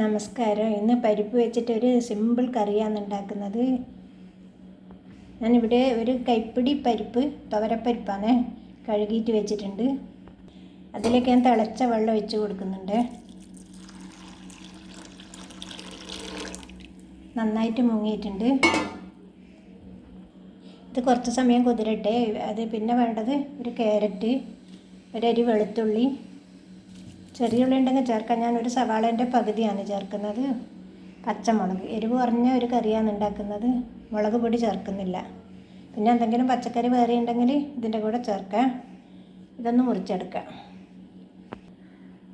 നമസ്കാരം. ഇന്ന് പരിപ്പ് വെച്ചിട്ട് ഒരു സിമ്പിൾ കറിയാണ് ഉണ്ടാക്കുന്നത്. ഞാനിവിടെ ഒരു കൈപ്പിടി പരിപ്പ് തുവരപ്പരിപ്പാണ് കഴുകിയിട്ട് വെച്ചിട്ടുണ്ട്. അതിലേക്ക് ഞാൻ തിളച്ച വെള്ളം ഒഴിച്ച് കൊടുക്കുന്നുണ്ട്. നന്നായിട്ട് മുങ്ങിയിട്ടുണ്ട്. ഇത് കുറച്ച് സമയം കുതിരട്ടെ. അത് പിന്നെ വേണ്ടത് ഒരു ക്യാരറ്റ് ഒരരി വെളുത്തുള്ളി ചെറിയ ഉള്ളി ഉണ്ടെങ്കിൽ ചേർക്കാം. ഞാൻ ഒരു സവാളേന്റെ പകുതിയാണ് ചേർക്കുന്നത്. പച്ചമുളക്. എരിവ് കുറഞ്ഞ ഒരു കറിയാണ് ഉണ്ടാക്കുന്നത്. മുളക് പൊടി ചേർക്കുന്നില്ല. പിന്നെ എന്തെങ്കിലും പച്ചക്കറി വേറെ ഉണ്ടെങ്കിൽ ഇതിന്റെ കൂടെ ചേർക്കാം. ഇതൊന്ന് മുറിച്ചെടുക്കാം.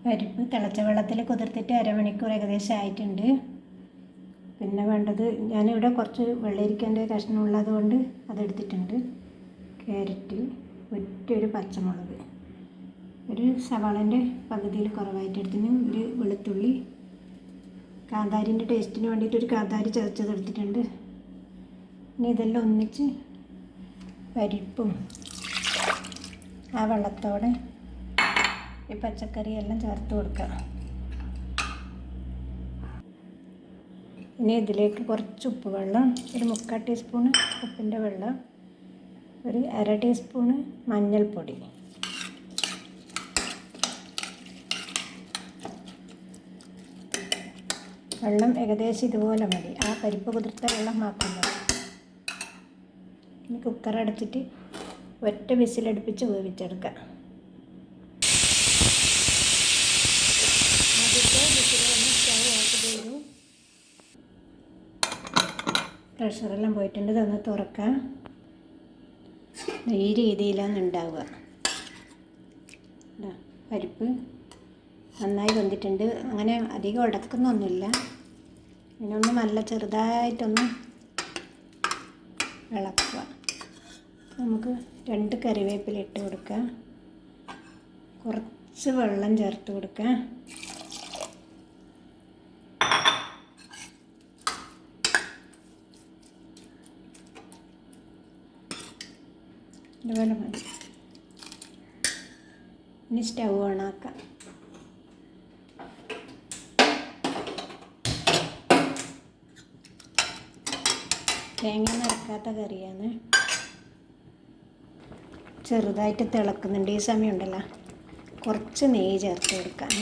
പരിപ്പ് തിളച്ച വെള്ളത്തിൽ കുതിർത്തിട്ട് അരമണിക്കൂർ ഏകദേശം ആയിട്ടുണ്ട്. പിന്നെ വേണ്ടത് ഞാനിവിടെ കുറച്ച് വെള്ളരിക്കന്റെ കഷ്ണം ഉള്ളത് കൊണ്ട് അതെടുത്തിട്ടുണ്ട്. ക്യാരറ്റ് ഒറ്റൊരു പച്ചമുളക്. ഒരു സവാളന്റെ പകുതിയിൽ കുറവായിട്ട് എടുത്തിന് ഒരു വെളുത്തുള്ളി കാന്താരിന്റെ ടേസ്റ്റിന് വേണ്ടിയിട്ട് ഒരു കാന്താരി ചതച്ചത് എടുത്തിട്ടുണ്ട്. ഇനി ഇതെല്ലാം ഒന്നിച്ച് പരിപ്പും ആ വെള്ളത്തോടെ ഈ പച്ചക്കറിയെല്ലാം ചേർത്ത് കൊടുക്കുക. ഇനി ഇതിലേക്ക് കുറച്ച് ഉപ്പ് വെള്ളം ഒരു മുക്കാൽ ടീസ്പൂണ് ഉപ്പിന്റെ വെള്ളം ഒരു അര ടീസ്പൂണ് മഞ്ഞൾപ്പൊടി. വെള്ളം ഏകദേശം ഇതുപോലെ മതി. ആ പരിപ്പ് കുതിർത്ത വെള്ളം മാത്രം മതി. ഇനി കുക്കർ അടച്ചിട്ട് ഒറ്റ വിസിലടുപ്പിച്ച് വേവിച്ചെടുക്കാം. പ്രഷറെല്ലാം പോയിട്ടുണ്ട്. ഇതൊന്ന് തുറക്കാം. ഈ രീതിയിലാണ് ഉണ്ടാവുക. പരിപ്പ് നന്നായി വന്നിട്ടുണ്ട് അങ്ങനെ അധികം ഉടക്കുന്നൊന്നുമില്ല. ഇതിനൊന്ന് നല്ല ചെറുതായിട്ടൊന്ന് ഇളക്കുക. നമുക്ക് രണ്ട് കറിവേപ്പില ഇട്ട് കൊടുക്കാം കുറച്ച് വെള്ളം ചേർത്ത് കൊടുക്കുക. ഇതുപോലെ മതി. ഇനി സ്റ്റൗ ഓണാക്കാം. തേങ്ങ നിറക്കാത്ത കറിയാണ്. ചെറുതായിട്ട് തിളക്കുന്നുണ്ട്. ഈ സമയം ഉണ്ടല്ലോ കുറച്ച് നെയ്യ് ചേർത്ത് കൊടുക്കാൻ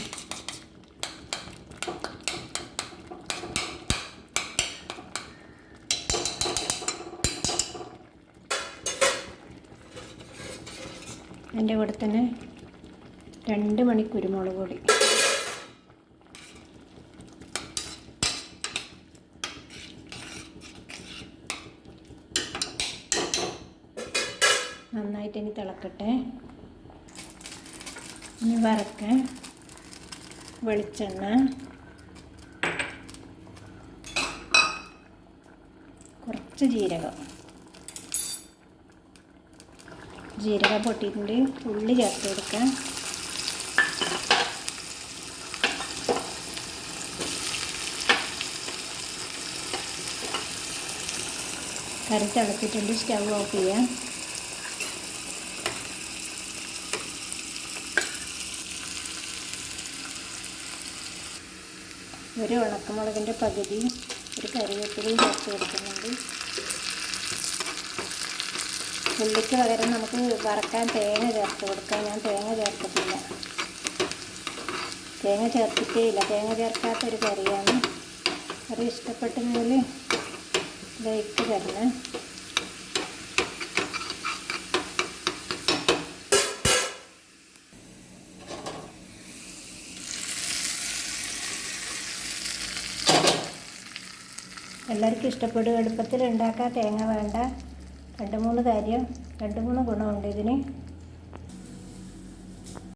എന്റെ കൂടെ തന്നെ രണ്ട് മണി കുരുമുളക് പൊടി. നന്നായിട്ട് ഇനി തിളക്കട്ടെ. ഇനി വറക്കാൻ വെളിച്ചെണ്ണ. കുറച്ച് ജീരകം. ജീരക പൊട്ടിയിട്ടുണ്ട്. ഉള്ളി ചേർത്ത് കൊടുക്കാം. കറി തിളച്ചിട്ടുണ്ട് സ്റ്റൗ ഓഫ് ചെയ്യാം. ഒരു ഉണക്കമുളകിന്റെ പകുതി ഒരു കറിവേപ്പിലയും ചേർത്ത് കൊടുക്കുന്നുണ്ട്. ഉള്ളിക്ക് പകരം നമുക്ക് വറക്കാൻ തേങ്ങ ചേർത്ത് കൊടുക്കാം. ഞാൻ തേങ്ങ ചേർത്തിട്ടില്ല. തേങ്ങ ചേർത്തിട്ടേ ഇല്ല. തേങ്ങ ചേർക്കാത്തൊരു കറിയാണ്. കറി ഇഷ്ടപ്പെട്ടെങ്കിൽ ലൈക്ക് തരണം. എല്ലാവർക്കും ഇഷ്ടപ്പെടും. എളുപ്പത്തിൽ ഉണ്ടാക്കാൻ തേങ്ങ വേണ്ട. രണ്ട് മൂന്ന് കാര്യം രണ്ട് മൂന്ന് ഗുണമുണ്ട് ഇതിന്.